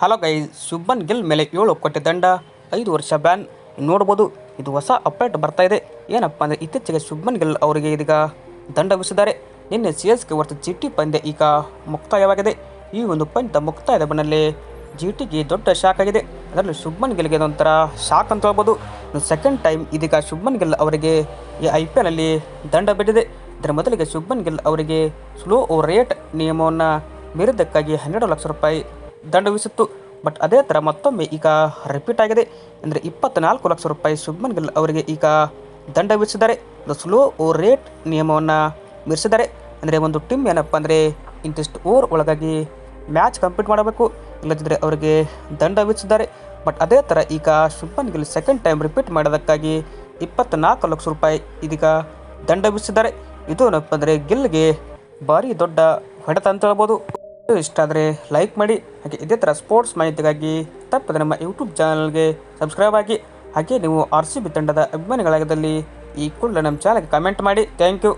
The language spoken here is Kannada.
ಹಲೋ ಗೈ ಶುಭನ್ ಗಿಲ್ ಮೇಲೆ ಏಳು ಕೋಟಿ ದಂಡ, ಐದು ವರ್ಷ ಬ್ಯಾನ್ ನೋಡ್ಬೋದು, ಇದು ಹೊಸ ಅಪ್ಡೇಟ್ ಬರ್ತಾ ಇದೆ. ಏನಪ್ಪ ಅಂದರೆ ಇತ್ತೀಚೆಗೆ ಶುಭ್ಮನ್ ಗಿಲ್ ಅವರಿಗೆ ಇದೀಗ ದಂಡ ವಿಸಿದ್ದಾರೆ ನಿನ್ನೆ ಸಿ ಎಸ್ ಕೆ ವರ್ತ ಜಿ ಟಿ ಪಂದ್ಯ ಈಗ ಮುಕ್ತಾಯವಾಗಿದೆ. ಈ ಒಂದು ಪಂದ್ಯ ಮುಕ್ತಾಯದ ಬಣ್ಣಲ್ಲಿ ಜಿ ಟಿಗೆ ದೊಡ್ಡ ಶಾಕ್ ಆಗಿದೆ. ಅದರಲ್ಲೂ ಶುಭ್ಮನ್ ಗಿಲ್ಗೆ ಒಂಥರ ಶಾಕ್ ಅಂತ ಹೇಳ್ಬೋದು. ಸೆಕೆಂಡ್ ಟೈಮ್ ಇದೀಗ ಶುಭ್ಮನ್ ಗಿಲ್ ಅವರಿಗೆ ಈ ಐ ಪಿ ಎಲ್ಲಲ್ಲಿ ದಂಡ ಬಿದ್ದಿದೆ. ಇದರ ಮೊದಲಿಗೆ ಶುಭ್ಮನ್ ಗಿಲ್ ಅವರಿಗೆ ಸ್ಲೋ ಓ ರೇಟ್ ನಿಯಮವನ್ನು ಮೀರಿದ್ದಕ್ಕಾಗಿ ಹನ್ನೆರಡು ಲಕ್ಷ ರೂಪಾಯಿ ದಂಡವಿಸಿತ್ತು. ಬಟ್ ಅದೇ ಥರ ಮತ್ತೊಮ್ಮೆ ಈಗ ರಿಪೀಟ್ ಆಗಿದೆ. ಅಂದರೆ ಇಪ್ಪತ್ತ್ನಾಲ್ಕು ಲಕ್ಷ ರೂಪಾಯಿ ಶುಭ್ಮನ್ ಗಿಲ್ ಅವರಿಗೆ ಈಗ ದಂಡ ವಿಧಿಸಿದ್ದಾರೆ ಸ್ಲೋ ಓವರ್ ರೇಟ್ ನಿಯಮವನ್ನು ಮೀರಿಸಿದ್ದಾರೆ. ಅಂದರೆ ಒಂದು ಟೀಮ್ ಏನಪ್ಪ ಅಂದರೆ ಇಂತಿಷ್ಟು ಓವರ್ ಒಳಗಾಗಿ ಮ್ಯಾಚ್ ಕಂಪ್ಲೀಟ್ ಮಾಡಬೇಕು. ಇಲ್ಲದಿದ್ದರೆ ಅವರಿಗೆ ದಂಡ ವಿಧಿಸಿದ್ದಾರೆ ಬಟ್ ಅದೇ ಥರ ಈಗ Shubman Gill second time repeat ಮಾಡೋದಕ್ಕಾಗಿ ಇಪ್ಪತ್ತ್ನಾಲ್ಕು ಲಕ್ಷ ರೂಪಾಯಿ ಇದೀಗ ದಂಡ ವಿಧಿಸಿದ್ದಾರೆ ಇದು ಏನಪ್ಪ ಅಂದರೆ ಗಿಲ್ಗೆ ಭಾರಿ ದೊಡ್ಡ ಹೊಡೆತ ಅಂತ ಹೇಳ್ಬೋದು. ಇಷ್ಟ ಆದರೆ ಲೈಕ್ ಮಾಡಿ, ಹಾಗೆ ಇದೇ ಥರ ಸ್ಪೋರ್ಟ್ಸ್ ಮಾಹಿತಿಗಾಗಿ ತಪ್ಪದೆ ನಮ್ಮ ಯೂಟ್ಯೂಬ್ ಚಾನಲ್ಗೆ ಸಬ್ಸ್ಕ್ರೈಬ್ ಆಗಿ. ಹಾಗೆ ನೀವು ಆರ್ ಸಿ ಬಿ ತಂಡದ ಅಭಿಮಾನಿಗಳಾಗದಲ್ಲಿ ಈ ಕೂಡಲೇ ನಮ್ಮ ಚಾನಲ್ಗೆ ಕಮೆಂಟ್ ಮಾಡಿ. Thank you